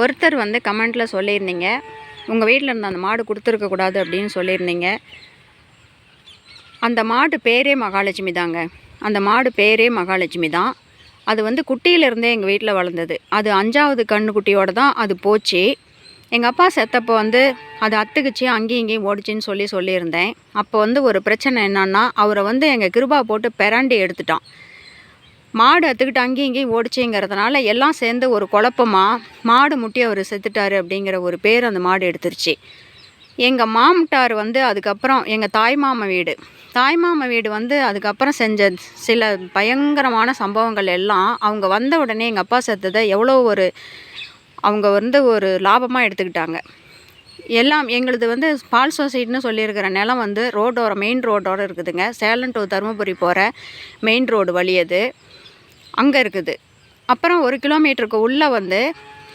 ஒருத்தர் வந்து கமெண்ட்டில் சொல்லியிருந்தீங்க. உங்கள் வீட்டில் இருந்த அந்த மாடு கொடுத்துருக்கக்கூடாது அப்படின்னு சொல்லியிருந்தீங்க. அந்த மாடு பேரே மகாலட்சுமி தாங்க. அந்த மாடு பேரே மகாலட்சுமி தான். அது வந்து குட்டியிலேருந்தே எங்கள் வீட்டில் வளர்ந்தது. அது அஞ்சாவது கண்ணுக்குட்டியோடு தான் அது போச்சு. எங்கள் அப்பா செத்தப்போ வந்து அது அத்துக்குச்சு அங்கேயும் இங்கேயும் ஓடிச்சின்னு சொல்லி சொல்லியிருந்தேன். அப்போ வந்து ஒரு பிரச்சனை என்னன்னா அவரை வந்து எங்கள் கிருபா போட்டு பெராண்டி எடுத்துட்டான். மாடு அத்துக்கிட்டு அங்கேயும் இங்கேயும் ஓடிச்சுங்கிறதுனால எல்லாம் சேர்ந்து ஒரு குழப்பமாக மாடு முட்டி அவர் செத்துட்டாரு அப்படிங்கிற ஒரு பேர் அந்த மாடு எடுத்துருச்சு. எங்கள் மாமட்டார் வந்து அதுக்கப்புறம் எங்கள் தாய்மாம வீடு. தாய்மாம வீடு வந்து அதுக்கப்புறம் செஞ்ச சில பயங்கரமான சம்பவங்கள் எல்லாம் அவங்க வந்த உடனே எங்கள் அப்பா செத்ததை எவ்வளோ ஒரு அவங்க வந்து ஒரு லாபமாக எடுத்துக்கிட்டாங்க. எல்லாம் எங்களது வந்து பால் சொசைட்டின்னு சொல்லியிருக்கிற நிலம் வந்து ரோடோர மெயின் ரோடோடு இருக்குதுங்க. சேலம் டு தருமபுரி போகிற மெயின் ரோடு வழி அது. அங்கே இருக்குது. அப்புறம் ஒரு கிலோமீட்டருக்கு உள்ளே வந்து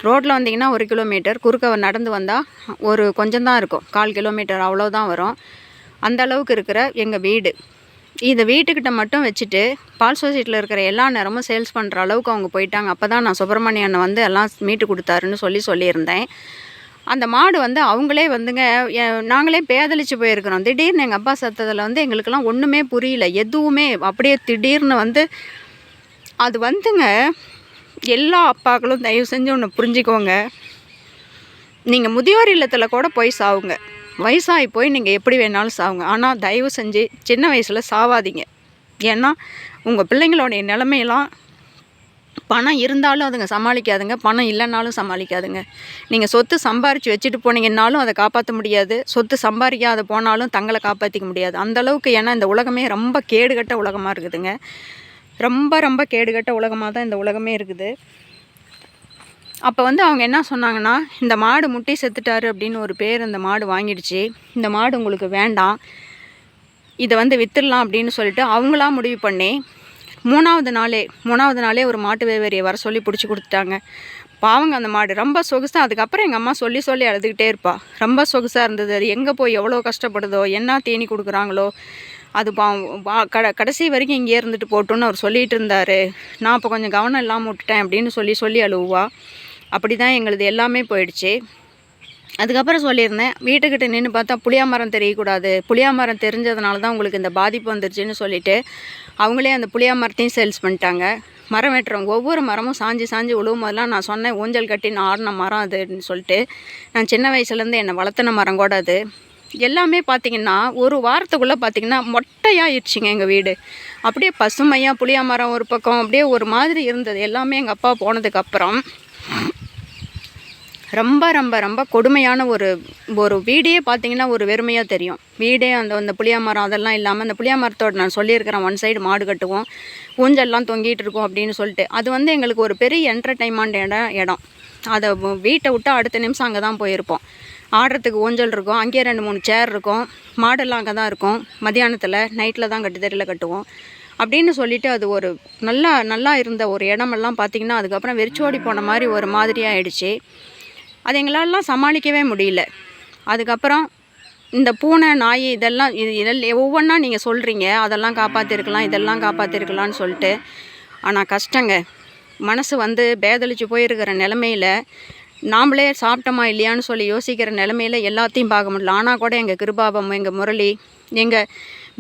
ரோட்டில் வந்தீங்கன்னா ஒரு கிலோமீட்டர் குறுக்க நடந்து வந்தால் ஒரு கொஞ்சம் தான் இருக்கும். கால் கிலோமீட்டர் அவ்வளோதான் வரும். அந்த அளவுக்கு இருக்கிற எங்கள் வீடு. இந்த வீட்டுக்கிட்ட மட்டும் வச்சுட்டு பால் சொசைட்டியில் இருக்கிற எல்லா நேரமும் சேல்ஸ் பண்ணுற அளவுக்கு அவங்க போயிட்டாங்க. அப்போ தான் நான் சுப்பிரமணிய அண்ணன் வந்து எல்லாம் மீட்டு கொடுத்தாருன்னு சொல்லி சொல்லியிருந்தேன். அந்த மாடு வந்து அவங்களே வந்துங்க நாங்களே பேதலிச்சு போயிருக்கிறோம். திடீர்னு எங்கள் அப்பா சத்தத்தில் வந்து எங்களுக்கெல்லாம் ஒன்றுமே புரியல. எதுவுமே அப்படியே திடீர்னு வந்து அது வந்துங்க எல்லா அப்பாக்களும் தயவு செஞ்சு ஒன்று புரிஞ்சுக்கோங்க. நீங்கள் முதியோர் இல்லத்தில் கூட போய் சாவுங்க. வயசாகி போய் நீங்கள் எப்படி வேணாலும் சாவுங்க. ஆனால் தயவு செஞ்சு சின்ன வயசில் சாவாதீங்க. ஏன்னா உங்கள் பிள்ளைங்களுடைய நிலமையெல்லாம் பணம் இருந்தாலும் அதுங்க சமாளிக்காதுங்க. பணம் இல்லைனாலும் சமாளிக்காதுங்க. நீங்கள் சொத்து சம்பாரித்து வச்சுட்டு போனீங்கன்னாலும் அதை காப்பாற்ற முடியாது. சொத்து சம்பாதிக்காத போனாலும் தங்களை காப்பாற்றிக்க முடியாது. அந்த அளவுக்கு ஏன்னா இந்த உலகமே ரொம்ப கேடுகட்ட உலகமாக இருக்குதுங்க. ரொம்ப ரொம்ப கேடுகட்ட உலகமாக தான் இந்த உலகமே இருக்குது. அப்போ வந்து அவங்க என்ன சொன்னாங்கன்னா இந்த மாடு முட்டி செத்துட்டாரு அப்படின்னு ஒரு பேர் அந்த மாடு வாங்கிடுச்சு. இந்த மாடு உங்களுக்கு வேண்டாம். இதை வந்து வித்துடலாம் அப்படின்னு சொல்லிட்டு அவங்களா முடிவு பண்ணி மூணாவது நாளே மூணாவது நாளே ஒரு மாட்டு வேவரியை வர சொல்லி பிடிச்சி கொடுத்துட்டாங்க. பாவங்க அந்த மாடு. ரொம்ப சொகுசாக அதுக்கப்புறம் எங்கள் அம்மா சொல்லி சொல்லி அழுதுகிட்டே இருப்பா. ரொம்ப சொகுசாக இருந்தது. அது எங்கே போய் எவ்வளோ கஷ்டப்படுதோ என்ன தீனி கொடுக்குறாங்களோ அது பா- பா- கட கடைசி வரைக்கும் இங்கே இருந்துட்டு போட்டோன்னு அவர் சொல்லிட்டு இருந்தார். நான் இப்போ கொஞ்சம் கவனம் இல்லாமல் விட்டுட்டேன் அப்படின்னு சொல்லி சொல்லி அழுவா அப்படி தான் எங்களுது எல்லாமே போயிடுச்சு. அதுக்கப்புறம் சொல்லியிருந்தேன் வீட்டுக்கிட்ட நின்று பார்த்தா புளியா மரம் தெரியக்கூடாது. புளியா மரம் தெரிஞ்சதுனால தான் உங்களுக்கு இந்த பாதிப்பு வந்துருச்சுன்னு சொல்லிவிட்டு அவங்களே அந்த புளியா மரத்தையும் சேல்ஸ் பண்ணிட்டாங்க. மரம் வெட்டுறவங்க ஒவ்வொரு மரமும் சாஞ்சு சாஞ்சு விழுவும் போதெல்லாம் நான் சொன்னேன் ஊஞ்சல் கட்டி நான் ஆடின மரம் அதுன்னு சொல்லிட்டு நான் சின்ன வயசுலேருந்து என்னை வளர்த்தின மரம் கூட அது. எல்லாமே பார்த்திங்கன்னா ஒரு வாரத்துக்குள்ளே பார்த்திங்கன்னா மொட்டையாயிடுச்சிங்க எங்கள் வீடு. அப்படியே பசுமையாக புளியா மரம் ஒரு பக்கம் அப்படியே ஒரு மாதிரி இருந்தது. எல்லாமே எங்கள் அப்பா போனதுக்கப்புறம் ரொம்ப ரொம்ப ரொம்ப கொடுமையான ஒரு ஒரு வீடே பார்த்திங்கன்னா ஒரு வெறுமையாக தெரியும். வீடே அந்த அந்த புளியா மரம் அதெல்லாம் இல்லாமல் அந்த புளியா மரத்தோட நான் சொல்லியிருக்கிறேன் ஒன் சைடு மாடு கட்டுவோம் ஊஞ்சல்லாம் தொங்கிட்டு இருக்கும் அப்படின்னு சொல்லிட்டு. அது வந்து எங்களுக்கு ஒரு பெரிய என்டர்டைன்மெண்ட் இடம். இடம் அதை வீட்டை விட்டு அடுத்த நிமிஷம் அங்கே தான் போயிருப்போம். ஆடுறதுக்கு ஊஞ்சல் இருக்கும். அங்கேயே ரெண்டு மூணு சேர் இருக்கும். மாடெல்லாம் அங்கே தான் இருக்கும். மத்தியானத்தில் நைட்டில் தான் கட்டு கட்டுவோம். அப்படின்னு சொல்லிட்டு அது ஒரு நல்லா நல்லா இருந்த ஒரு இடமெல்லாம் பார்த்திங்கன்னா அதுக்கப்புறம் வெறிச்சோடி போன மாதிரி ஒரு மாதிரியாக ஆயிடுச்சு. அது எங்களாலலாம் சமாளிக்கவே முடியல. அதுக்கப்புறம் இந்த பூனை நாய் இதெல்லாம் இது இதெல்லாம் ஒவ்வொன்றா நீங்கள் சொல்கிறீங்க அதெல்லாம் காப்பாற்றிருக்கலாம் இதெல்லாம் காப்பாற்றிருக்கலாம்னு சொல்லிட்டு. ஆனால் கஷ்டங்க. மனசு வந்து பேதளிச்சு போயிருக்கிற நிலமையில் நாமளே சாப்பிட்டோமா இல்லையான்னு சொல்லி யோசிக்கிற நிலமையில எல்லாத்தையும் பார்க்க முடியல. ஆனால் கூட எங்கள் கிருபாபம் எங்கள் முரளி எங்கள்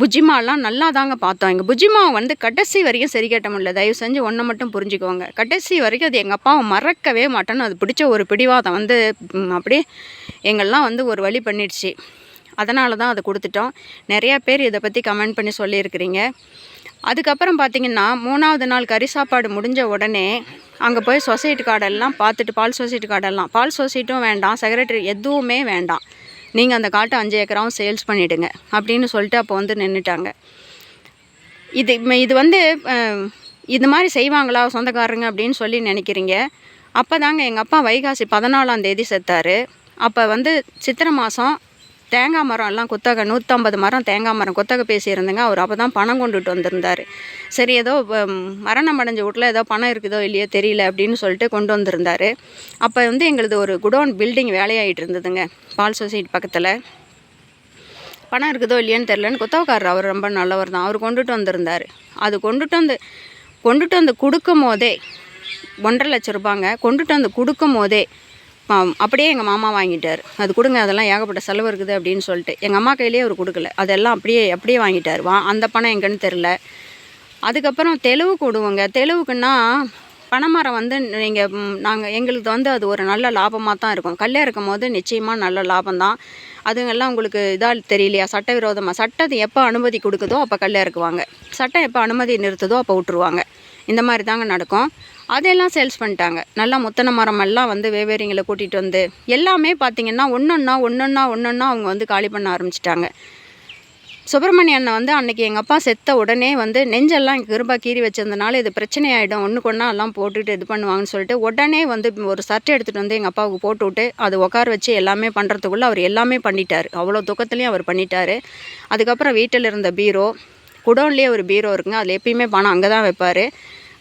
புஜிமாலாம் நல்லா தாங்க பார்த்தோம். எங்கள் புஜிமா வந்து கடைசி வரைக்கும் சரி கட்ட முடியல. தயவு செஞ்சு ஒன்றை மட்டும் புரிஞ்சுக்கோங்க. கடைசி வரைக்கும் அது எங்கள் அப்பாவை மறக்கவே மாட்டேன்னு அது பிடிச்ச ஒரு பிடிவாதம் வந்து அப்படியே எங்கள்லாம் வந்து ஒரு வழி பண்ணிடுச்சு. அதனால தான் அதை கொடுத்துட்டோம். நிறையா பேர் இதை பற்றி கமெண்ட் பண்ணி சொல்லியிருக்கிறீங்க. அதுக்கப்புறம் பார்த்தீங்கன்னா மூணாவது நாள் கறி சாப்பாடு முடிஞ்ச உடனே அங்கே போய் சொசைட்டி கார்டெல்லாம் பார்த்துட்டு பால் சொசைட்டி கார்டெல்லாம் பால் சொசைட்டும் வேண்டாம் செக்ரட்டரி எதுவுமே வேண்டாம். நீங்கள் அந்த காட்டை அஞ்சு ஏக்கராவும் சேல்ஸ் பண்ணிவிடுங்க அப்படின்னு சொல்லிட்டு அப்போ வந்து நின்றுட்டாங்க இது இது வந்து இது மாதிரி செய்வாங்களா சொந்தக்காரங்க அப்படின்னு சொல்லி நினைக்கிறீங்க. அப்போ தாங்க எங்கள் அப்பா வைகாசி பதினாலாம் தேதி செத்தார். அப்போ வந்து சித்திரை மாதம் தேங்காய் மரம் எல்லாம் குத்தகை நூற்றம்பது மரம் தேங்காய் மரம் குத்தகை பேசியிருந்தேங்க. அவர் அப்போ தான் பணம் கொண்டுட்டு வந்திருந்தார். சரி ஏதோ மரணம் அடைஞ்ச வீட்டில் ஏதோ பணம் இருக்குதோ இல்லையோ தெரியல அப்படின்னு சொல்லிட்டு கொண்டு வந்திருந்தார். அப்போ வந்து எங்களது ஒரு குடோன் பில்டிங் வேலையாகிட்டு இருந்ததுங்க பால் சொசைட்டி பக்கத்தில். பணம் இருக்குதோ இல்லையான்னு தெரிலன்னு குத்தவக்காரர் அவர் ரொம்ப நல்லவர் தான். அவர் கொண்டுட்டு வந்திருந்தார். அது கொண்டுட்டு வந்து கொண்டுட்டு வந்து கொடுக்கும் போதே ஒன்றரை லட்ச ரூபாங்க கொண்டுட்டு வந்து கொடுக்கும் போதே அப்படியே எங்கள் மாமா வாங்கிட்டார். அது கொடுங்க அதெல்லாம் ஏகப்பட்ட செலவு இருக்குது அப்படின்னு சொல்லிட்டு. எங்கள் அம்மா கையிலேயே அவர் கொடுக்கல. அதெல்லாம் அப்படியே அப்படியே வாங்கிட்டார். வா அந்த பணம் எங்கன்னு தெரில. அதுக்கப்புறம் தெளிவு கொடுவோங்க. தெளிவுக்குன்னா பனைமரம் வந்து நீங்கள் நாங்கள் எங்களுக்கு வந்து அது ஒரு நல்ல லாபமாக தான் இருக்கும். கல்லே இருக்கும் போது நிச்சயமாக நல்ல லாபம் தான். அதுங்கெல்லாம் உங்களுக்கு இதாக தெரியலையா? சட்டவிரோதமாக சட்டத்தை எப்போ அனுமதி கொடுக்குதோ அப்போ கல்லே இறக்குவாங்க சட்டம் எப்போ அனுமதி நிறுத்துதோ அப்போ விட்டுருவாங்க. இந்த மாதிரி தாங்க நடக்கும். அதையெல்லாம் சேல்ஸ் பண்ணிட்டாங்க. நல்லா முத்தன மரம் எல்லாம் வந்து வேவேரிங்களை கூட்டிகிட்டு வந்து எல்லாமே பார்த்தீங்கன்னா ஒன்றொன்னா ஒன்றொன்னா ஒன்றொன்னா அவங்க வந்து காலி பண்ண ஆரம்பிச்சிட்டாங்க. சுப்பிரமணிய அண்ணன் வந்து அன்றைக்கி எங்கள் அப்பா செத்த உடனே வந்து நெஞ்செல்லாம் கிருபா கீறி வச்சிருந்தனால இது பிரச்சனை ஆகிடும் ஒன்று கொண்டா எல்லாம் போட்டுட்டு இது பண்ணுவாங்கன்னு சொல்லிட்டு உடனே வந்து ஒரு சட்டை எடுத்துகிட்டு வந்து எங்கள் அப்பாவுக்கு போட்டு விட்டு அது உட்கார வச்சு எல்லாமே பண்ணுறதுக்குள்ளே அவர் எல்லாமே பண்ணிட்டார். அவ்வளோ துக்கத்துலேயும் அவர் பண்ணிட்டார். அதுக்கப்புறம் வீட்டில் இருந்த பீரோ குடோன்லேயே ஒரு பீரோ இருக்குங்க. அதில் எப்பயுமே பணம் அங்கே தான் வைப்பார்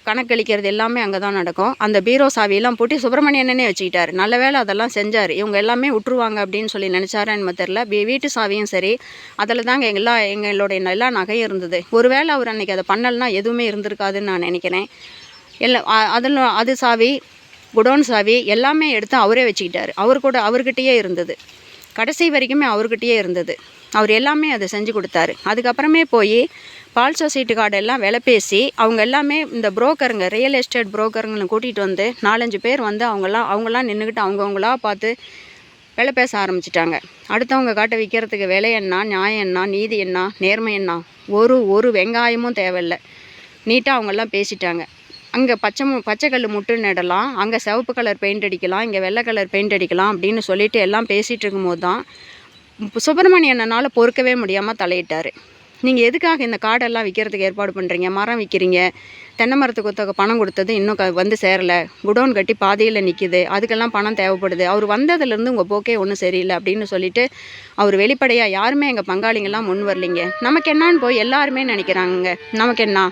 கணக்களிக்கிறது எல்லாமே அங்கே தான் நடக்கும். அந்த பீரோ சாவியெல்லாம் போட்டு சுப்பிரமணியனே வச்சுக்கிட்டாரு. நல்ல வேளை அதெல்லாம் செஞ்சார். இவங்க எல்லாமே விட்டுருவாங்க அப்படின்னு சொல்லி நினச்சாரா என்னமோ தெரில வீட்டு சாவியும் சரி. அதில் தாங்க எல்லா எங்களுடைய எல்லா நகையும் இருந்தது. ஒருவேளை அவர் அன்றைக்கி அதை பண்ணலைன்னா எதுவுமே இருந்திருக்காதுன்னு நான் நினைக்கிறேன். எல்லாம் அதில் அது சாவி குடோன் சாவி எல்லாமே எடுத்து அவரே வச்சுக்கிட்டாரு. அவர் கூட அவர்கிட்டயே இருந்தது. கடைசி வரைக்குமே அவர்கிட்டயே இருந்தது. அவர் எல்லாமே அதை செஞ்சு கொடுத்தாரு. அதுக்கப்புறமே போய் பால் சொசைட்டி கார்டு எல்லாம் விலை பேசி அவங்க எல்லாமே இந்த புரோக்கருங்க ரியல் எஸ்டேட் புரோக்கருங்களை கூட்டிகிட்டு வந்து நாலஞ்சு பேர் வந்து அவங்கெல்லாம் அவங்கெல்லாம் நின்றுக்கிட்டு அவங்கவுங்களா பார்த்து விலை பேச ஆரம்பிச்சிட்டாங்க. அடுத்தவங்க காட்ட விற்கிறதுக்கு விலை என்ன நியாயம் என்ன நீதி என்ன நேர்மை என்ன? ஒரு ஒரு வெங்காயமும் தேவையில்லை. நீட்டாக அவங்கெல்லாம் பேசிட்டாங்க. அங்கே பச்சை மு பச்சை கல் முட்டு நடலாம் அங்கே சிவப்பு கலர் பெயிண்ட் அடிக்கலாம் இங்கே வெள்ளை கலர் பெயிண்ட் அடிக்கலாம் அப்படின்னு சொல்லிட்டு எல்லாம் பேசிகிட்டு இருக்கும்போது தான் இப்போ சுப்பிரமணியனால் பொறுக்கவே முடியாமல் தலையிட்டார். நீங்கள் எதுக்காக இந்த காடெல்லாம் விற்கிறதுக்கு ஏற்பாடு பண்ணுறீங்க மரம் விற்கிறீங்க தென்னை மரத்துக்கு ஒருத்தவங்க பணம் கொடுத்தது இன்னும் க வந்து சேரலை. குடோன் கட்டி பாதையில் நிற்கிது அதுக்கெல்லாம் பணம் தேவைப்படுது. அவர் வந்ததுலேருந்து உங்கள் போக்கே ஒன்றும் சரியில்லை அப்படின்னு சொல்லிட்டு அவர் வெளிப்படையாக யாருமே எங்கள் பங்காளிங்கெல்லாம் முன் வரலைங்க. நமக்கு என்னான்னு போய் எல்லாருமே நினைக்கிறாங்க நமக்கு என்ன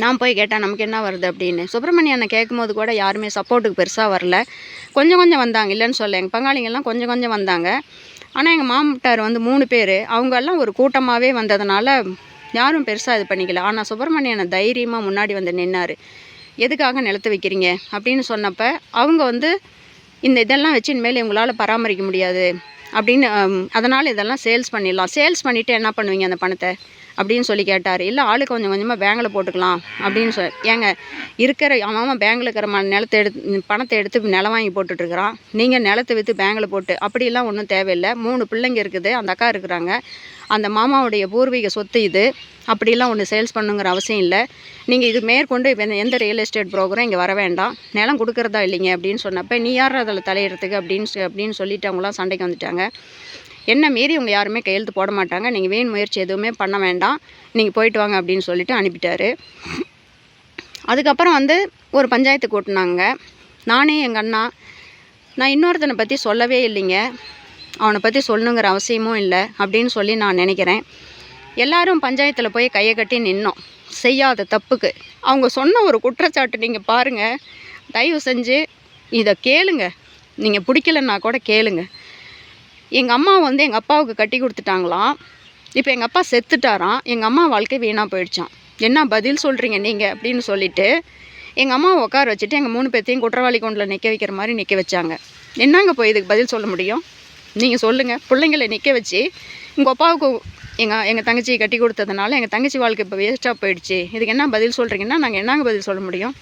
நான் போய் கேட்டேன் நமக்கு என்ன வருது அப்படின்னு. சுப்பிரமணிய அண்ணன் கேட்கும்போது கூட யாருமே சப்போர்ட்டுக்கு பெருசாக வரல. கொஞ்சம் கொஞ்சம் வந்தாங்க இல்லைன்னு சொல்ல எங்கள் பங்காளிங்கெல்லாம் கொஞ்சம் கொஞ்சம் வந்தாங்க. ஆனால் எங்கள் மாமட்டார் வந்து மூணு பேர். அவங்கெல்லாம் ஒரு கூட்டமாகவே வந்ததுனால யாரும் பெருசாக இது பண்ணிக்கல. ஆனால் சுப்பிரமணியனை தைரியமாக முன்னாடி வந்து நின்னார். எதுக்காக நிலத்து வைக்கிறீங்க? அப்படின்னு சொன்னப்போ அவங்க வந்து இந்த இதெல்லாம் வச்சு இனிமேல் உங்களால் பராமரிக்க முடியாது. அப்படின்னு அதனால் இதெல்லாம் சேல்ஸ் பண்ணிடலாம். சேல்ஸ் பண்ணிவிட்டு என்ன பண்ணுவீங்க அந்த பணத்தை? அப்படின்னு சொல்லி கேட்டார். இல்லை ஆளு கொஞ்சம் கொஞ்சமாக பேங்கில் போட்டுக்கலாம் அப்படின்னு சொல் ஏங்க இருக்கிற அவன் பேங்கில் இருக்கிற ம நிலத்தை எடுத்து பணத்தை எடுத்து நிலம் வாங்கி போட்டுட்ருக்குறான். நீங்கள் நிலத்தை விற்று பேங்கில் போட்டு அப்படிலாம் ஒன்றும் தேவையில்லை. மூணு பிள்ளைங்க இருக்குது அந்த அக்கா இருக்கிறாங்க. அந்த மாமாவுடைய பூர்வீக சொத்து இது. அப்படிலாம் ஒன்று சேல்ஸ் பண்ணுங்கிற அவசியம் இல்லை. நீங்கள் இது மேற்கொண்டு இப்போ எந்த- ரியல் எஸ்டேட் ப்ரோக்கரும் இங்கே வர வேண்டாம். நிலம் கொடுக்குறதா இல்லைங்க அப்படின்னு சொன்னப்போ நீ யார் அதில் தலையிடுறதுக்கு அப்படின்னு அப்படின்னு சொல்லிட்டு அவங்களாம் சண்டைக்கு வந்துட்டாங்க. என்ன மீறி இவங்க யாருமே கையெழுத்து போட மாட்டாங்க. நீங்கள் வீண் முயற்சி எதுவுமே பண்ண வேண்டாம். நீங்கள் போயிட்டு வாங்க அப்படின்னு சொல்லிட்டு அனுப்பிட்டாரு. அதுக்கப்புறம் வந்து ஒரு பஞ்சாயத்து கூட்டினாங்க. நானே எங்கள் அண்ணா நான் இன்னொருத்தனை பற்றி சொல்லவே இல்லைங்க. அவனை பற்றி சொல்லணுங்கிற அவசியமும் இல்லை அப்படின்னு சொல்லி நான் நினைக்கிறேன். எல்லாரும் பஞ்சாயத்தில் போய் கையை கட்டி நின்னோம். செய்யாத தப்புக்கு. அவங்க சொன்ன ஒரு குற்றச்சாட்டு நீங்கள் பாருங்கள் தயவு செஞ்சு இதை கேளுங்க. நீங்கள் பிடிக்கலன்னா கூட கேளுங்கள் எங்கள் அம்மா வந்து எங்கள் அப்பாவுக்கு கட்டி கொடுத்துட்டாங்களாம். இப்போ எங்கள் அப்பா செத்துட்டாராம். எங்கள் அம்மா வாழ்க்கை வீணாக போயிடுச்சான் என்ன பதில் சொல்கிறீங்க நீங்கள் அப்படின்னு சொல்லிட்டு எங்கள் அம்மாவை உட்கார வச்சுட்டு எங்கள் மூணு பேர்த்தையும் குற்றவாளி கொண்டில் நிற்க வைக்கிற மாதிரி நிற்க வச்சாங்க. என்னங்க போய் இதுக்கு பதில் சொல்ல முடியும்? நீங்கள் சொல்லுங்கள் பிள்ளைங்களை நிற்க வச்சு உங்கள் அப்பாவுக்கு எங்கள் எங்கள் தங்கச்சியை கட்டி கொடுத்ததுனால எங்கள் தங்கச்சி வாழ்க்கை இப்போ வேஸ்ட்டாக போயிடுச்சு. இதுக்கு என்ன பதில் சொல்கிறீங்கன்னா நாங்கள் என்னங்க பதில் சொல்ல முடியும்?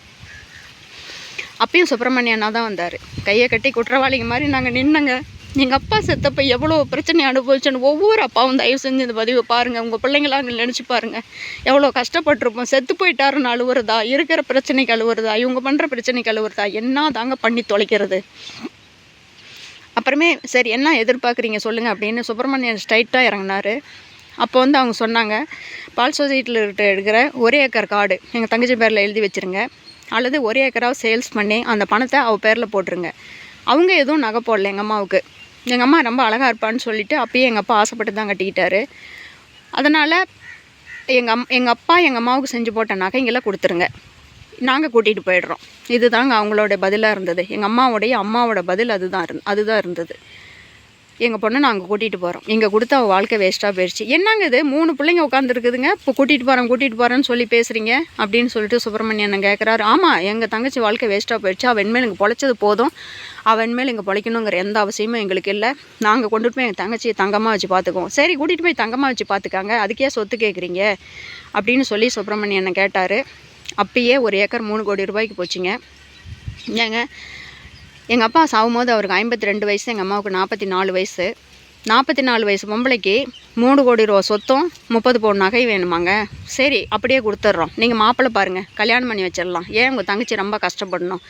அப்பயும் சுப்பிரமணியன்னா தான் வந்தார். கையை கட்டி குற்றவாளிங்க மாதிரி நாங்கள் நின்னங்க. எங்கள் அப்பா செத்தப்ப எவ்வளோ பிரச்சனை அனுபவிச்சேன்னு ஒவ்வொரு அப்பாவும் தயவு செஞ்சு இந்த பதிவை பாருங்கள் உங்கள் பிள்ளைங்களாம் அங்கே நினச்சி பாருங்கள் எவ்வளோ கஷ்டப்பட்டிருப்போம். செத்து போயிட்டாருன்னு அழுவுறதா இருக்கிற பிரச்சனைக்கு அழுவுறதா இவங்க பண்ணுற பிரச்சனைக்கு அழுவுறதா என்ன தாங்க பண்ணி தொலைக்கிறது? அப்புறமே சரி என்ன எதிர்பார்க்குறீங்க சொல்லுங்கள் அப்படின்னு சுப்பிரமணியன் ஸ்ட்ரைட்டாக இறங்குனாரு. அப்போ வந்து அவங்க சொன்னாங்க பால் சொசைட்டியில் இருக்கிற ஒரே ஏக்கர் காடு எங்கள் தங்கச்சி பேரில் எழுதி வச்சுருங்க. அல்லது ஒரே ஏக்கராக சேல்ஸ் பண்ணி அந்த பணத்தை அவள் பேரில் போட்டுருங்க. அவங்க எதுவும் நகை போடல எங்கள் அம்மாவுக்கு. எங்கள் அம்மா ரொம்ப அழகாக இருப்பான்னு சொல்லிட்டு அப்பயே எங்கள் அப்பா ஆசைப்பட்டு தான் கட்டிக்கிட்டாரு. அதனால் எங்கள் அம் எங்கள் அப்பா எங்கள் அம்மாவுக்கு செஞ்சு போட்ட நகைங்களை கொடுத்துருங்க. நாங்கள் கூட்டிகிட்டு போயிடுறோம். இதுதாங்க அவங்களோட பதிலாக இருந்தது. எங்கள் அம்மாவுடைய அம்மாவோட பதில் அதுதான் இருந் அதுதான் இருந்தது. எங்கள் பொண்ணை நாங்கள் கூட்டிகிட்டு போகிறோம் இங்கே கொடுத்து அவள் வாழ்க்கை வேஸ்ட்டாக போயிடுச்சு என்னங்க இது? மூணு பிள்ளைங்க உட்காந்துருக்குதுங்க இப்போ கூட்டிகிட்டு போகிறேன் கூட்டிகிட்டு போகிறேன்னு சொல்லி பேசுகிறீங்க அப்படின்னு சொல்லிட்டு சுப்பிரமணியன் கேட்குறாரு ஆமாம் எங்கள் தங்கச்சி வாழ்க்கை வேஸ்ட்டாக போயிடுச்சு அவன் மேலே எங்கள் பொழைச்சது போதும். அவன் இனிமேல் இங்கே பொழைக்கணுங்கிற எந்த அவசியமும் எங்களுக்கு இல்லை. நாங்கள் கொண்டுட்டு போய் எங்கள் தங்கச்சியை தங்கமாக வச்சு பார்த்துக்குவோம் சரி கூட்டிகிட்டு போய் தங்கமாக வச்சு பார்த்துக்காங்க அதுக்கே சொத்து கேட்குறீங்க அப்படின்னு சொல்லி சுப்பிரமணியனை கேட்டார். அப்பயே ஒரு ஏக்கர் மூணு கோடி ரூபாய்க்கு போச்சுங்க. ஏங்க எங்கள் அப்பா சாகும்போது அவருக்கு ஐம்பத்தி ரெண்டு வயசு எங்கள் அம்மாவுக்கு நாற்பத்தி நாலு வயசு. நாற்பத்தி நாலு வயசு பொம்பளைக்கு மூணு கோடி ரூபா சொத்தும் முப்பது பவுன் நகை வேணுமாங்க. சரி அப்படியே கொடுத்துட்றோம் நீங்கள் மாப்பிள்ளை பாருங்கள் கல்யாணம் பண்ணி வச்சிடலாம். ஏன் உங்கள் தங்கச்சி ரொம்ப கஷ்டப்படணும்?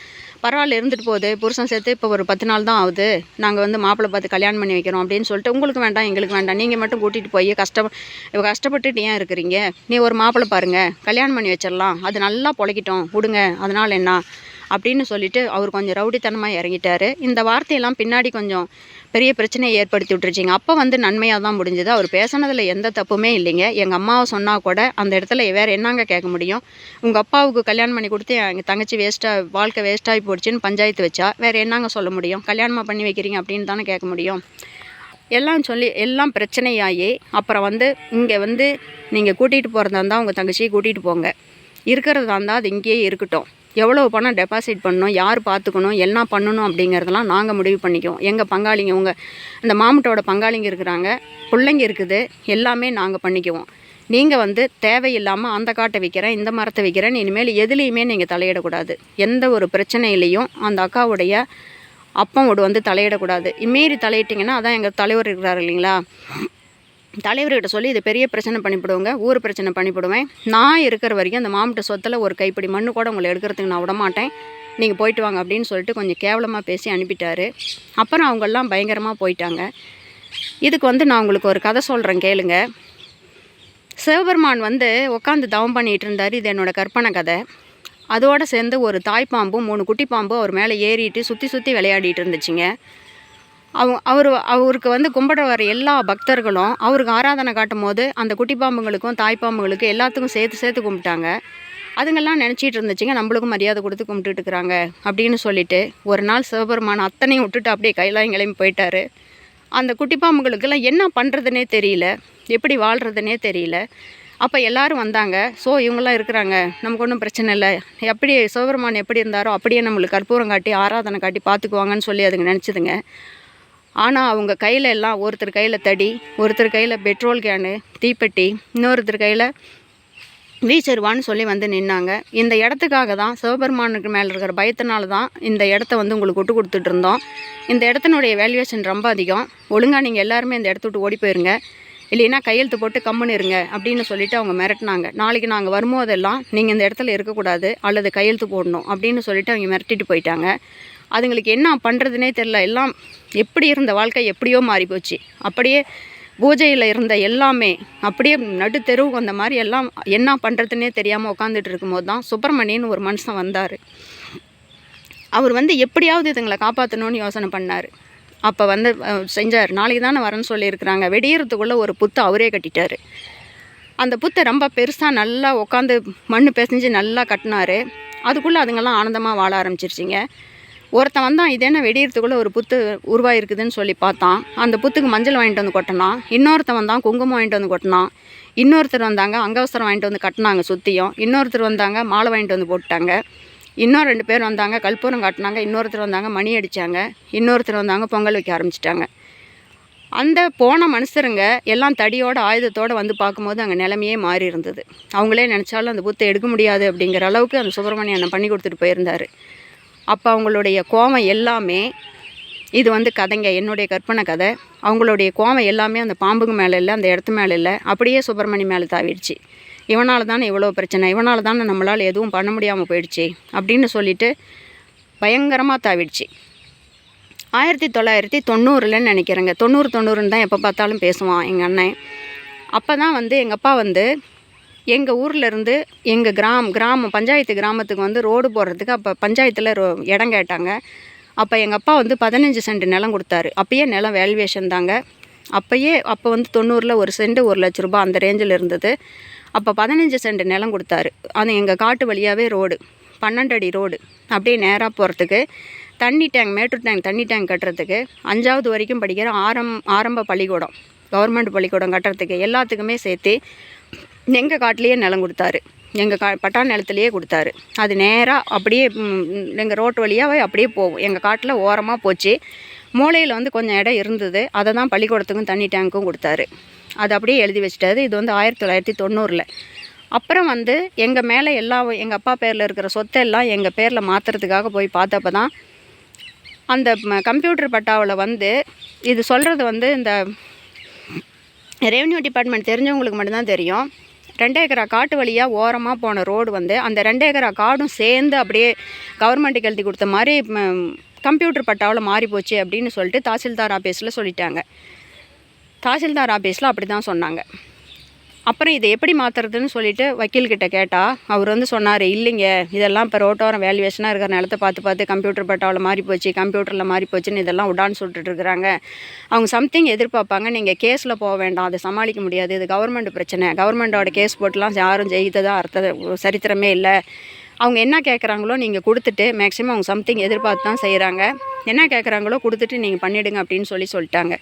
பரவாயில்ல இருந்துட்டு போகுது. புருஷன் சேர்த்து இப்போ ஒரு பத்து நாள் தான் ஆகுது. நாங்கள் வந்து மாப்பிள்ளை பார்த்து கல்யாணம் பண்ணி வைக்கிறோம் அப்படின்னு சொல்லிட்டு உங்களுக்கு வேண்டாம் எங்களுக்கு வேண்டாம். நீங்கள் மட்டும் கூட்டிகிட்டு போய் கஷ்டம் இவ கஷ்டப்பட்டுட்டு ஏன் இருக்கிறீங்க? நீ ஒரு மாப்பிள்ளை பாருங்கள் கல்யாணம் பண்ணி வச்சிடலாம். அது நல்லா பொழைக்கிட்டோம். விடுங்க. அதனால் என்ன? அப்படின்னு சொல்லிட்டு அவர் கொஞ்சம் ரவுடித்தனமாக இறங்கிட்டாரு. இந்த வார்த்தையெல்லாம் பின்னாடி கொஞ்சம் பெரிய பிரச்சனையை ஏற்படுத்தி விட்டுருச்சிங்க. அப்போ வந்து நன்மையாக தான் முடிஞ்சது. அவர் பேசுனதில் எந்த தப்புமே இல்லைங்க. எங்கள் அம்மாவை சொன்னால் கூட அந்த இடத்துல வேறு என்னங்க கேட்க முடியும்? உங்கள் அப்பாவுக்கு கல்யாணம் பண்ணி கொடுத்து எங்கள் தங்கச்சி வேஸ்ட்டாக வாழ்க்கை வேஸ்ட்டாகி போச்சுன்னு பஞ்சாயத்து வச்சா வேறு என்னங்க சொல்ல முடியும்? கல்யாணமாக பண்ணி வைக்கிறீங்க அப்படின்னு தானே கேட்க முடியும்? எல்லாம் சொல்லி எல்லாம் பிரச்சனையாகி அப்புறம் வந்து இங்கே வந்து நீங்கள் கூட்டிகிட்டு போகிறதா இருந்தால் உங்கள் தங்கச்சியை கூட்டிகிட்டு போங்க. இருக்கிறதா இருந்தால் அது இங்கேயே இருக்கட்டும். எவ்வளோ பணம் டெபாசிட் பண்ணணும் யார் பார்த்துக்கணும் என்ன பண்ணணும் அப்படிங்கிறதெல்லாம் நாங்கள் முடிவு பண்ணிக்குவோம். எங்கள் பங்காளிங்க உங்கள் அந்த மாமட்டோட பங்காளிங்க இருக்கிறாங்க பிள்ளைங்க இருக்குது எல்லாமே நாங்கள் பண்ணிக்குவோம். நீங்கள் வந்து தேவையில்லாமல் அந்த காட்டை விற்கிறேன் இந்த மரத்தை விற்கிறேன் இனிமேல் எதுலேயுமே நீங்கள் தலையிடக்கூடாது. எந்த ஒரு பிரச்சனையிலையும் அந்த அக்காவுடைய அப்பவோடு வந்து தலையிடக்கூடாது. இம்மீறி தலையிட்டிங்கன்னா அதான் எங்கள் தலைவர் இருக்கிறார் இல்லைங்களா? தலைவர்கிட்ட சொல்லி இது பெரிய பிரச்சனை பண்ணிவிடுவோங்க ஊர் பிரச்சனை பண்ணிவிடுவேன் நான் இருக்கிற வரைக்கும் அந்த மாமட்ட சொத்தில் ஒரு கைப்பிடி மண்ணு கூட உங்களை எடுக்கிறதுக்கு நான் விட மாட்டேன் நீங்கள் போயிட்டு வாங்க அப்படின்னு சொல்லிட்டு கொஞ்சம் கேவலமாக பேசி அனுப்பிட்டாரு. அப்புறம் அவங்கெல்லாம் பயங்கரமாக போயிட்டாங்க. இதுக்கு வந்து நான் உங்களுக்கு ஒரு கதை சொல்கிறேன் கேளுங்க. சிவபெருமான் வந்து உட்காந்து தவம் பண்ணிகிட்டு இருந்தார் இது என்னோட கற்பனை கதை. அதோடு சேர்ந்து ஒரு தாய்ப்பாம்பும் மூணு குட்டி பாம்பும் அவர் மேலே ஏறிட்டு சுற்றி சுற்றி விளையாடிட்டு இருந்துச்சுங்க. அவ அவர் அவருக்கு வந்து கும்பிட வர எல்லா பக்தர்களும் அவருக்கு ஆராதனை காட்டும் போது அந்த குட்டி பாம்புங்களுக்கும் தாய்ப்பாம்புங்களுக்கும் எல்லாத்துக்கும் சேர்த்து சேர்த்து கும்பிட்டாங்க. அதுங்கெல்லாம் நினச்சிட்டு இருந்துச்சுங்க நம்மளுக்கும் மரியாதை கொடுத்து கும்பிட்டுட்டு இருக்கிறாங்க அப்படின்னு சொல்லிட்டு ஒரு நாள் சிவபெருமான் அத்தனையும் விட்டுட்டு அப்படியே கையிலாயும் கிளம்பி போயிட்டாரு. அந்த குட்டி பாம்புகளுக்கெல்லாம் என்ன பண்ணுறதுனே தெரியல எப்படி வாழ்கிறதுனே தெரியல. அப்போ எல்லோரும் வந்தாங்க ஸோ இவங்கெல்லாம் இருக்கிறாங்க நமக்கு ஒன்றும் பிரச்சனை இல்லை. எப்படி சிவபெருமான் எப்படி இருந்தாரோ அப்படியே நம்மளுக்கு கற்பூரம் காட்டி ஆராதனை காட்டி பார்த்துக்குவாங்கன்னு சொல்லி அதுங்க நினச்சிதுங்க. ஆனால் அவங்க கையில் எல்லாம் ஒருத்தர் கையில் தடி ஒருத்தர் கையில் பெட்ரோல் கேனு தீப்பெட்டி இன்னொருத்தர் கையில் வீச்சருவான்னு சொல்லி வந்து நின்னாங்க. இந்த இடத்துக்காக தான் சிவபெருமானுக்கு மேலே இருக்கிற பயத்தினால தான் இந்த இடத்த வந்து உங்களுக்கு விட்டு கொடுத்துட்டு இருந்தோம். இந்த இடத்தினுடைய வேல்யூவேஷன் ரொம்ப அதிகம். ஒழுங்காக நீங்கள் எல்லாருமே இந்த இடத்த விட்டு ஓடி போயிருங்க. இல்லைன்னா கையெழுத்து போட்டு கம்முன்னு இருங்க அப்படின்னு சொல்லிட்டு அவங்க மிரட்டினாங்க. நாளைக்கு நாங்கள் வரும்போதெல்லாம் நீங்கள் இந்த இடத்துல இருக்கக்கூடாது அல்லது கையெழுத்து போடணும் அப்படின்னு சொல்லிட்டு அவங்க மிரட்டிட்டு போயிட்டாங்க. அதுங்களுக்கு என்ன பண்ணுறதுனே தெரில எல்லாம் எப்படி இருந்த வாழ்க்கை எப்படியோ மாறி போச்சு. அப்படியே பூஜையில் இருந்த எல்லாமே அப்படியே நடு தெருவுக்கு வந்த மாதிரி எல்லாம் என்ன பண்ணுறதுனே தெரியாமல் உட்காந்துட்டு இருக்கும்போது தான் சுப்பிரமணியன் ஒரு மனுஷன் வந்தார். அவர் வந்து எப்படியாவது இதுங்களை காப்பாற்றணும்னு யோசனை பண்ணார். அப்போ வந்து செஞ்சார். நாளைக்கு தானே வரேன்னு சொல்லியிருக்கிறாங்க. வெடியறதுக்குள்ளே ஒரு புத்தை அவரே கட்டிட்டார். அந்த புத்தை ரொம்ப பெருசாக நல்லா உட்காந்து மண் பிசைஞ்சு நல்லா கட்டினாரு. அதுக்குள்ளே அதுங்கெல்லாம் ஆனந்தமாக வாழ ஆரம்பிச்சிருச்சிங்க. ஒருத்தன் வந்தான் இது என்ன வெடியறதுக்குள்ளே ஒரு புத்து உருவாயிருக்குதுன்னு சொல்லி பார்த்தான். அந்த புத்துக்கு மஞ்சள் வாங்கிட்டு வந்து கொட்டினான். இன்னொருத்தன் வந்தான் குங்குமம் வாங்கிட்டு வந்து கொட்டினான். இன்னொருத்தர் வந்தாங்க அங்கவசரம் வாங்கிட்டு வந்து கட்டினாங்க சுற்றியும் இன்னொருத்தர் வந்தாங்க மாலை வாங்கிட்டு வந்து போட்டாங்க. இன்னும் ரெண்டு பேர் வந்தாங்க கற்பூரம் காட்டினாங்க. இன்னொருத்தர் வந்தாங்க மணி அடித்தாங்க இன்னொருத்தர் வந்தாங்க பொங்கல் வைக்க ஆரம்பிச்சிட்டாங்க. அந்த போன மனுஷருங்க எல்லாம் தடியோட ஆயுதத்தோடு வந்து பார்க்கும்போது அங்கே நிலைமையே மாறி இருந்தது. அவங்களே நினச்சாலும் அந்த புத்தை எடுக்க முடியாது அப்படிங்கிற அளவுக்கு அந்த சுப்பிரமணியன் பண்ணி கொடுத்துட்டு போயிருந்தார். அப்போ அவங்களுடைய கோவம் எல்லாமே இது வந்து கதைங்க என்னுடைய கற்பனை கதை. அவங்களுடைய கோவம் எல்லாமே அந்த பாம்புக்கு மேலே இல்லை அந்த இடத்து மேலே இல்லை. அப்படியே சுப்பிரமணி மேலே தாவிடுச்சு. இவனால் தானே இவ்வளோ பிரச்சனை? இவனால் தானே நம்மளால் எதுவும் பண்ண முடியாமல் போயிடுச்சு? அப்படின்னு சொல்லிட்டு பயங்கரமாக தாவிடுச்சு. ஆயிரத்தி தொள்ளாயிரத்தி தொண்ணூறில் நினைக்கிறேங்க. தொண்ணூறு தொண்ணூறுன்னு தான் எப்போ பார்த்தாலும் பேசுவான் எங்கள் அண்ணன். அப்போ தான் வந்து எங்கள் அப்பா வந்து எங்கள் ஊரில் இருந்து எங்கள் கிராம் கிராமம் பஞ்சாயத்து கிராமத்துக்கு வந்து ரோடு போடுறதுக்கு அப்போ பஞ்சாயத்தில் ரோ இடம் கேட்டாங்க. அப்போ எங்கள் அப்பா வந்து பதினஞ்சு சென்ட் நிலம் கொடுத்தாரு. அப்போயே நிலம் வேல்யூவேஷன் தாங்க. அப்போயே அப்போ வந்து தொண்ணூறில் ஒரு சென்ட் ஒரு லட்ச ரூபாய் அந்த ரேஞ்சில் இருந்தது. அப்போ பதினஞ்சு சென்ட் நிலம் கொடுத்தாரு. அது எங்கள் காட்டு வழியாகவே ரோடு பன்னெண்டு அடி ரோடு. அப்படியே நேராக போகிறதுக்கு தண்ணி டேங்க் மேட்டூர் டேங்க் தண்ணி டேங்க் கட்டுறதுக்கு அஞ்சாவது வரைக்கும் படிக்கிற ஆரம் ஆரம்ப பள்ளிக்கூடம் கவர்மெண்ட் பள்ளிக்கூடம் கட்டுறதுக்கு எல்லாத்துக்குமே சேர்த்து எங்கள் காட்டிலேயே நிலம் கொடுத்தாரு. எங்கள் கா பட்டா நிலத்துலையே கொடுத்தாரு. அது நேராக அப்படியே எங்கள் ரோட்டு வழியாகவே அப்படியே போகும். எங்கள் காட்டில் ஓரமாக போச்சு. மூலையில் வந்து கொஞ்சம் இடம் இருந்தது. அதை தான் பள்ளிக்கூடத்துக்கும் தண்ணி டேங்க்கும் கொடுத்தாரு. அது அப்படியே எழுதி வச்சுட்டாரு. இது வந்து ஆயிரத்தி தொள்ளாயிரத்தி தொண்ணூறில். அப்புறம் வந்து எங்கள் மேலே எல்லா எங்கள் அப்பா பேரில் இருக்கிற சொத்தெல்லாம் எங்கள் பேரில் மாற்றுறதுக்காக போய் பார்த்தப்ப தான் அந்த கம்ப்யூட்டர் பட்டாவில் வந்து இது சொல்கிறது வந்து இந்த ரெவன்யூ டிபார்ட்மெண்ட் தெரிஞ்சவங்களுக்கு மட்டும்தான் தெரியும். ரெண்டு ஏக்கரா காட்டு வழியாக ஓரமாக போன ரோடு வந்து அந்த ரெண்டு ஏக்கரா காடும் சேர்ந்து அப்படியே கவர்மெண்ட்டுக்கு எழுதி கொடுத்த மாதிரி கம்ப்யூட்டர் பட்டாவில் மாறி போச்சு அப்படின்னு சொல்லிட்டு தாசில்தார் ஆஃபீஸில் சொல்லிட்டாங்க. தாசில்தார் ஆஃபீஸில் அப்படி தான் சொன்னாங்க. அப்புறம் இதை எப்படி மாற்றுறதுன்னு சொல்லிட்டு வக்கீல்கிட்ட கேட்டால் அவர் வந்து சொன்னார் இல்லைங்க இதெல்லாம் இப்போ ரோட்டோரம் வேல்யூவேஷனாக இருக்கிற நிலத்தை பார்த்து பார்த்து கம்ப்யூட்டர் பட்டாவில் மாறி போச்சு கம்ப்யூட்டரில் மாறி போச்சுன்னு இதெல்லாம் உடான்னு சொல்லிட்டு இருக்கிறாங்க. அவங்க சம்திங் எதிர்பார்ப்பாங்க. நீங்கள் கேஸில் போக வேண்டாம் அதை சமாளிக்க முடியாது இது கவர்மெண்ட் பிரச்சனை. கவர்மெண்ட்டோட கேஸ் போட்டுலாம் யாரும் ஜெயித்ததா அர்த்த சரித்திரமே இல்லை. அவங்க என்ன கேட்குறாங்களோ நீங்கள் கொடுத்துட்டு மேக்ஸிமம் அவங்க சம்திங் எதிர்பார்த்து தான் செய்கிறாங்க என்ன கேட்குறாங்களோ கொடுத்துட்டு நீங்கள் பண்ணிவிடுங்க அப்படின்னு சொல்லி சொல்லிட்டாங்க.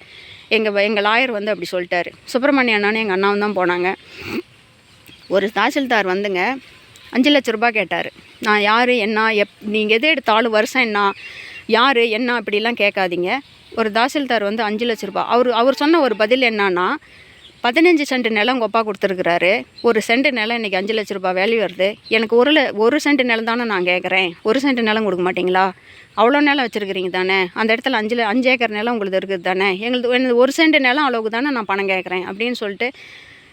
எங்கள் எங்கள் லாயர் வந்து அப்படி சொல்லிட்டாரு. சுப்பிரமணிய அண்ணான்னு எங்கள் அண்ணாவும் தான் போனாங்க. ஒரு தாசில்தார் வந்துங்க அஞ்சு லட்ச ரூபாய் கேட்டார். நான் யார் என்ன எப் நீங்கள் எது எடுத்தாலும் வருஷம் என்ன யார் என்ன அப்படிலாம் கேட்காதீங்க. ஒரு தாசில்தார் வந்து அஞ்சு லட்ச ரூபாய். அவர் அவர் சொன்ன ஒரு பதில் என்னன்னா பதினஞ்சு சென்ட் நிலம் உங்கள் அப்பா கொடுத்துருக்குறாரு. ஒரு சென்ட் நிலம் இன்றைக்கி அஞ்சு லட்ச ரூபாய் வேல்யூ வருது. எனக்கு ஒரு ல- ஒரு சென்ட் நிலம் தானே நான் கேட்குறேன் ஒரு சென்ட் நிலம் கொடுக்க மாட்டிங்களா? அவ்வளோ நிலம் வச்சுருக்கிறீங்க தானே. அந்த இடத்துல அஞ்சு அஞ்சு ஏக்கர் நிலம் உங்களுக்கு இருக்குது தானே. எங்களுக்கு எனது ஒரு சென்ட் நிலம் அளவுக்கு தானே நான் பணம் கேட்குறேன் அப்படின்னு சொல்லிட்டு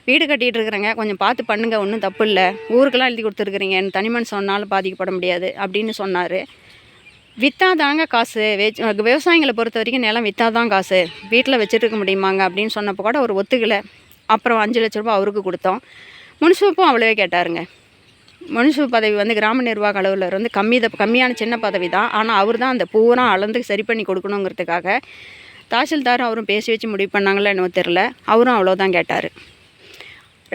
வீடு கட்டிகிட்டு இருக்கிறேங்க. கொஞ்சம் பார்த்து பண்ணுங்க ஒன்றும் தப்பு இல்லை. ஊருக்கெல்லாம் எழுதி கொடுத்துருக்குறீங்க. என் தனிமன் சொன்னாலும் பாதிக்கப்பட முடியாது அப்படின்னு சொன்னார். விற்றாதாங்க காசு. வெச் விவசாயிகளை பொறுத்த வரைக்கும் நிலம் விற்றாதான் காசு. வீட்டில் வச்சுருக்க முடியுமாங்க அப்படின்னு சொன்னப்போ கூட அவர் ஒத்துக்கலை. அப்புறம் அஞ்சு லட்ச ரூபாய் அவருக்கு கொடுத்தோம். முனிசிபப்பும் அவ்வளோவே கேட்டாருங்க. முனிசிபல் பதவி வந்து கிராம நிர்வாக அளவில் வந்து கம்மி கம்மியான சின்ன பதவி தான். ஆனால் அவர் தான் அந்த பூரா அளந்து சரி பண்ணி கொடுக்கணுங்கிறதுக்காக தாசில்தாரும் அவரும் பேசி வச்சு முடிவு பண்ணாங்களோ என்னவோ தெரில அவரும் அவ்வளோதான் கேட்டார்.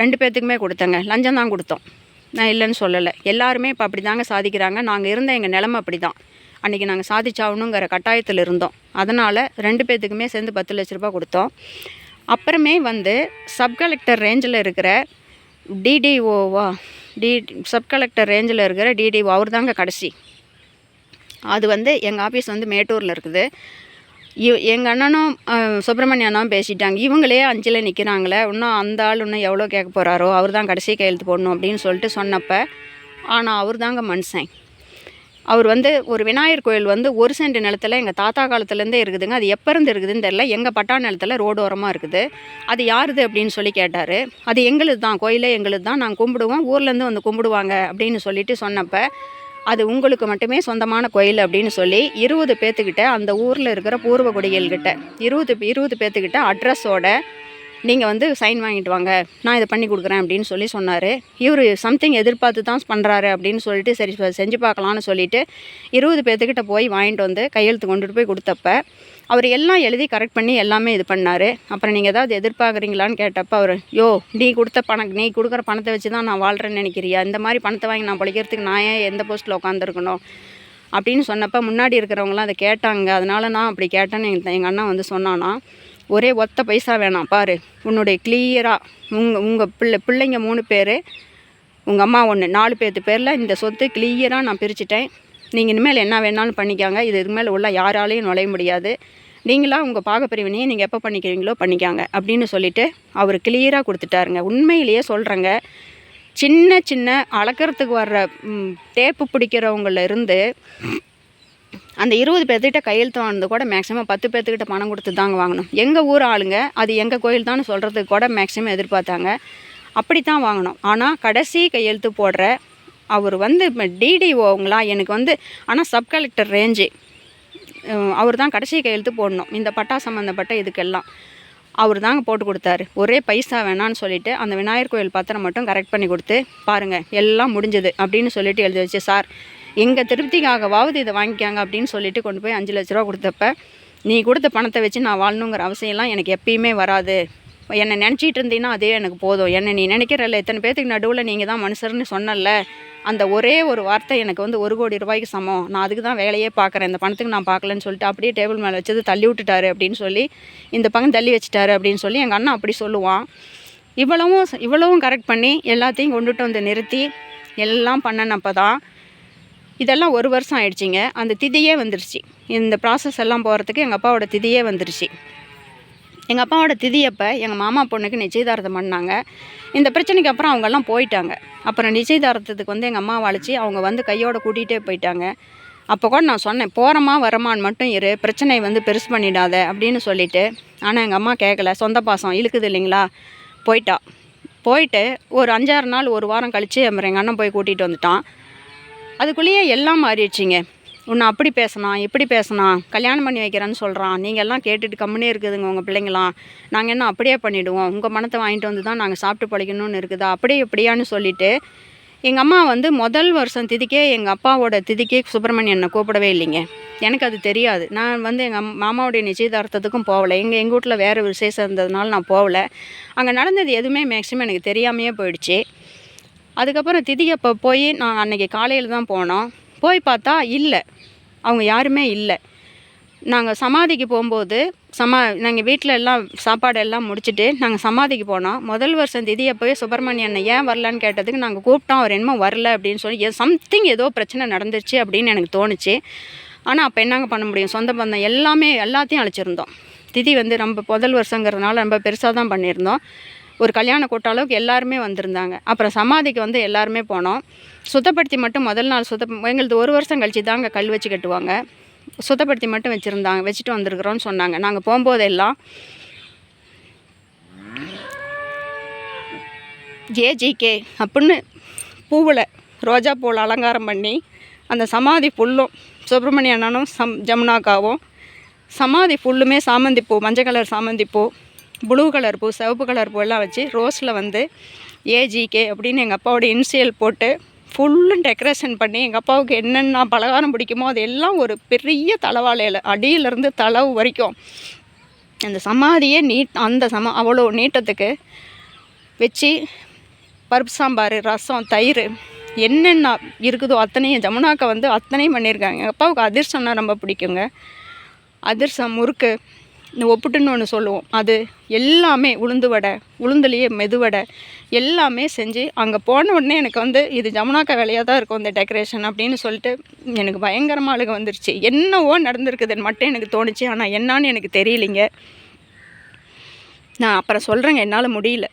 ரெண்டு பேர்த்துக்குமே கொடுத்தேங்க. லஞ்சம் தான் கொடுத்தோம். நான் இல்லைன்னு சொல்லலை. எல்லாருமே இப்போ அப்படி தாங்க சாதிக்கிறாங்க. நாங்கள் இருந்த எங்கள் நிலமை அப்படி தான் அன்றைக்கி நாங்கள் சாதிச்சாகணுங்கிற கட்டாயத்தில் இருந்தோம். அதனால் ரெண்டு பேர்த்துக்குமே சேர்ந்து பத்து லட்ச ரூபா கொடுத்தோம். அப்புறமே வந்து சப் கலெக்டர் ரேஞ்சில் இருக்கிற டிடிஓவா டி சப் கலெக்டர் ரேஞ்சில் இருக்கிற டிடிஓ அவர் தாங்க கடைசி. அது வந்து எங்கள் ஆஃபீஸ் வந்து மேட்டூரில் இருக்குது. இவ் எங்கள் அண்ணனும் சுப்பிரமணிய அண்ணாவும் பேசிட்டாங்க. இவங்களே அஞ்சில் நிற்கிறாங்களே இன்னும் அந்த ஆள் இன்னும் எவ்வளோ கேட்க போகிறாரோ அவர் தான் கடைசி கையெழுத்து போடணும் அப்படின்னு சொல்லிட்டு சொன்னப்போ ஆனால் அவர் தாங்க மனுஷன். அவர் வந்து ஒரு விநாயகர் கோயில் வந்து ஒரு சென்ட் நிலத்துல எங்கள் தாத்தா காலத்துலேருந்தே இருக்குதுங்க. அது எப்போருந்து இருக்குதுன்னு தெரில எங்கள் பட்டா நிலத்துல ரோடு ஓரமாக இருக்குது. அது யாருது அப்படின்னு சொல்லி கேட்டார். அது எங்களுது தான். கோயிலே எங்களுது தான். நாங்கள் கும்பிடுவோம். ஊர்லேருந்து வந்து கும்பிடுவாங்க அப்படின்னு சொல்லிட்டு சொன்னப்போ அது உங்களுக்கு மட்டுமே சொந்தமான கோயில் அப்படின்னு சொல்லி இருபது பேர்த்துக்கிட்ட அந்த ஊரில் இருக்கிற பூர்வ குடிகள்கிட்ட இருபது இருபது பேர்த்துக்கிட்ட அட்ரஸோட நீங்கள் வந்து சைன் வாங்கிட்டு வாங்க. நான் இதை பண்ணி கொடுக்குறேன் அப்படின்னு சொல்லி சொன்னார். இவர் சம்திங் எதிர்பார்த்து தான் பண்ணுறாரு அப்படின்னு சொல்லிட்டு சரி செஞ்சு பார்க்கலான்னு சொல்லிட்டு இருபது பேர்த்துக்கிட்ட போய் வாங்கிட்டு வந்து கையெழுத்து கொண்டுட்டு போய் கொடுத்தப்ப அவர் எல்லாம் எழுதி கரெக்ட் பண்ணி எல்லாமே இது பண்ணார். அப்புறம் நீங்கள் ஏதாவது எதிர்பார்க்குறீங்களான்னு கேட்டப்ப அவர் யோ நீ கொடுத்த பணம் நீ கொடுக்குற பணத்தை வச்சு தான் நான் வாழ்கிறேன்னு நினைக்கிறியா? இந்த மாதிரி பணத்தை வாங்கி நான் பிழைக்கிறதுக்கு நான் ஏன் எந்த போஸ்ட்டில் உட்காந்துருக்கணும் அப்படின்னு சொன்னப்போ முன்னாடி இருக்கிறவங்களாம் அதை கேட்டாங்க. அதனால நான் அப்படி கேட்டேன்னு எங்கள் எங்கள் அண்ணன் வந்து சொன்னானா ஒரே ஒத்த பைசா வேணாம் பாரு. உன்னுடைய கிளியராக உங்கள் உங்கள் பிள்ளை பிள்ளைங்க மூணு பேர் உங்கள் அம்மா ஒன்று நாலு பேர்த்து பேரில் இந்த சொத்து கிளியராக நான் பிரிச்சுட்டேன். நீங்கள் இனிமேல் என்ன வேணாலும் பண்ணிக்காங்க. இது இனிமேல் மேலே உள்ள யாராலையும் நுழைய முடியாது. நீங்களாக உங்கள் பாகப்பிரிவினையை நீங்கள் எப்போ பண்ணிக்கிறீங்களோ பண்ணிக்காங்க அப்படின்னு சொல்லிவிட்டு அவர் கிளியராக கொடுத்துட்டாருங்க. உண்மையிலேயே சொல்கிறேங்க சின்ன சின்ன அளக்கிறதுக்கு வர்ற டேப்பு பிடிக்கிறவங்கள இருந்து அந்த இருபது பேர்த்துக்கிட்ட கையெழுத்து வாங்கினது கூட மேக்ஸிமம் பத்து பேர்த்துக்கிட்ட பணம் கொடுத்து தாங்க வாங்கணும். எங்கள் ஊர் ஆளுங்க அது எங்கள் கோயில் தான் சொல்கிறதுக்கு கூட மேக்ஸிமம் எதிர்பார்த்தாங்க. அப்படி தான் வாங்கினோம். ஆனால் கடைசி கையெழுத்து போடுற அவர் வந்து இப்போ டிடிஓங்களா எனக்கு வந்து ஆனால் சப் கலெக்டர் ரேஞ்சு அவர் தான் கடைசி கையெழுத்து போடணும். இந்த பட்டா சம்மந்தப்பட்ட இதுக்கெல்லாம். அவர் தாங்க போட்டு கொடுத்தாரு. ஒரே பைசா வேணான்னு சொல்லிட்டு அந்த விநாயகர் கோயில் பத்திரம் மட்டும் கரெக்ட் பண்ணி கொடுத்து பாருங்கள் எல்லாம் முடிஞ்சது அப்படின்னு சொல்லிட்டு எழுதி வச்சு சார் எங்கள் திருப்திக்காகவாவது இதை வாங்கிக்காங்க அப்படின்னு சொல்லிட்டு கொண்டு போய் அஞ்சு லட்ச ரூபா கொடுத்தப்ப நீ கொடுத்த பணத்தை வச்சு நான் வாழணுங்கிற அவசியம்லாம் எனக்கு எப்பயுமே வராது. என்னை நினச்சிட்டு இருந்தீங்கன்னா அதே எனக்கு போதும். என்னை நீ நினைக்கிறல்ல இத்தனை பேர்த்துக்கு நடுவில் நீங்கள் தான் மனுஷர்னு சொன்னல அந்த ஒரே ஒரு வார்த்தை எனக்கு வந்து ஒரு கோடி ரூபாய்க்கு சமம். நான் அதுக்கு தான் வேலையே பார்க்குறேன். இந்த பணத்துக்கு நான் பார்க்கலன்னு சொல்லிட்டு அப்படியே டேபிள் மேலே வச்சது தள்ளி விட்டுட்டாரு அப்படின்னு சொல்லி இந்த பக்கம் தள்ளி வச்சுட்டாரு அப்படின்னு சொல்லி எங்கள் அண்ணன் அப்படி சொல்லுவான். இவ்வளவும் இவ்வளவும் கரெக்ட் பண்ணி எல்லாத்தையும் கொண்டுட்டு வந்து நிறுத்தி எல்லாம் பண்ணனப்போ தான் இதெல்லாம் ஒரு வருஷம் ஆயிடுச்சிங்க. அந்த திதியே வந்துருச்சு. இந்த ப்ராசஸ் எல்லாம் போகிறதுக்கு எங்கள் அப்பாவோட திதியே வந்துருச்சு. எங்கள் அப்பாவோட திதியப்போ எங்கள் மாமா பொண்ணுக்கு நிச்சயதார்த்தம் பண்ணாங்க. இந்த பிரச்சனைக்கு அப்புறம் அவங்கெல்லாம் போயிட்டாங்க. அப்புறம் நிச்சயதார்த்தத்துக்கு வந்து எங்கள் அம்மாவை அழைச்சி அவங்க வந்து கையோட கூட்டிகிட்டே போயிட்டாங்க. அப்போ கூட நான் சொன்னேன் போகிறமா வரமான்னு மட்டும் இரு. பிரச்சனை வந்து பெருசு பண்ணிடாத அப்படின்னு சொல்லிவிட்டு ஆனால் எங்கள் அம்மா கேட்கல சொந்த பாசம் இழுக்குது இல்லைங்களா? போயிட்டா. போயிட்டு ஒரு அஞ்சாறு நாள் ஒரு வாரம் கழித்து அப்புறம் எங்கள் அண்ணன் போய் கூட்டிகிட்டு வந்துட்டான். அதுக்குள்ளேயே எல்லாம் மாறிடுச்சிங்க. உன்னை அப்படி பேசினா இப்படி பேசினான் கல்யாணம் பண்ணி வைக்கிறேன்னு சொல்கிறான் நீங்கள் எல்லாம் கேட்டுட்டு கம்முனே இருக்குதுங்க உங்கள் பிள்ளைங்களாம். நாங்கள் என்ன அப்படியே பண்ணிவிடுவோம் உங்கள் மனத்தை வாங்கிட்டு வந்து தான் நாங்கள் சாப்பிட்டு பழிக்கணும்னு இருக்குதா? அப்படியே இப்படியான்னு சொல்லிட்டு எங்கள் அம்மா வந்து முதல் வருஷம் திதிக்கே எங்கள் அப்பாவோட திதிக்கே சுப்பிரமணியன் என்னை கூப்பிடவே இல்லைங்க. எனக்கு அது தெரியாது. நான் வந்து எங்கள் மாமாவுடைய நிச்சயதார்த்தத்துக்கும் போகலை. எங்கள் எங்கள் வீட்டில் வேறு விசேஷம் இருந்ததுனால நான் போகல. அங்கே நடந்தது எதுவுமே மேக்ஸிமம் எனக்கு தெரியாமையே போயிடுச்சு. அதுக்கப்புறம் திதி அப்போ போய் நான் அன்னைக்கு காலையில் தான் போனோம். போய் பார்த்தா இல்லை. அவங்க யாருமே இல்லை. நாங்கள் சமாதிக்கு போகும்போது சமா நாங்கள் வீட்டில் எல்லாம் சாப்பாடு எல்லாம் முடிச்சுட்டு நாங்கள் சமாதிக்கு போனோம். முதல் வருஷம் திதி அப்போவே சுப்பிரமணிய அண்ணன் ஏன் வரலான்னு கேட்டதுக்கு நாங்கள் கூப்பிட்டோம். அவர் என்னமோ வரல அப்படின்னு சொல்லி சம்திங் ஏதோ பிரச்சனை நடந்துச்சு அப்படின்னு எனக்கு தோணுச்சு. ஆனால் அப்போ என்னங்க பண்ண முடியும்? சொந்த பந்தம் எல்லாமே எல்லாத்தையும் அழைச்சிருந்தோம். திதி வந்து நம்ம முதல் வருஷங்கிறதுனால ரொம்ப பெருசாக தான் பண்ணியிருந்தோம். ஒரு கல்யாண கூட்ட அளவுக்கு எல்லாருமே வந்திருந்தாங்க. அப்புறம் சமாதிக்கு வந்து எல்லாருமே போனோம். சுத்தப்படுத்தி மட்டும் முதல் நாள் சுத்த எங்களது ஒரு வருஷம் கழிச்சு தாங்க கல் வச்சு கட்டுவாங்க. சுத்தப்படுத்தி மட்டும் வச்சுருந்தாங்க வச்சுட்டு வந்திருக்கிறோன்னு சொன்னாங்க. நாங்கள் போகும்போதெல்லாம் ஜேஜிகே அப்படின்னு பூவில் ரோஜா பூவில் அலங்காரம் பண்ணி அந்த சமாதி ஃபுல்லும் சுப்பிரமணிய அண்ணனும் சம் ஜமுனாக்காவும் சமாதி ஃபுல்லுமே சாமந்தி பூ மஞ்சள் கலர் சாமந்தி பூ ப்ளூ கலர் பூ சிவப்பு கலர் பூவெல்லாம் வச்சு ரோஸில் வந்து ஏஜிகே அப்படின்னு எங்கள் அப்பாவோட இன்சியல் போட்டு ஃபுல்லும் டெக்கரேஷன் பண்ணி எங்கள் அப்பாவுக்கு என்னென்ன பலகாரம் பிடிக்குமோ அது எல்லாம் ஒரு பெரிய தலைவாழையில் அடியிலேருந்து தளவு வரைக்கும். அந்த சமாதியே நீட் அந்த சம அவ்வளோ நீட்டத்துக்கு வச்சு பருப்பு சாம்பார் ரசம் தயிர் என்னென்ன இருக்குதோ அத்தனையும் ஜமுனாக்கா வந்து அத்தனையும் பண்ணியிருக்காங்க. எங்கள் அப்பாவுக்கு அதிர்சம்னா ரொம்ப பிடிக்குங்க. அதிர்சம் முறுக்கு இந்த ஒப்புட்டுன்னு ஒன்று சொல்லுவோம். அது எல்லாமே உளுந்து வடை உளுந்துலேயே மெதுவடை எல்லாமே செஞ்சு அங்கே போன உடனே எனக்கு வந்து இது ஜமுனாக்கா வேலையாக தான் இருக்கும் இந்த டெக்கரேஷன் அப்படின்னு சொல்லிட்டு எனக்கு பயங்கரமாக அழுக வந்துருச்சு. என்னவோ நடந்திருக்குதுன்னு மட்டும் எனக்கு தோணுச்சு. ஆனால் என்னான்னு எனக்கு தெரியலிங்க. நான் அப்புறம் சொல்கிறேங்க என்னால் முடியல.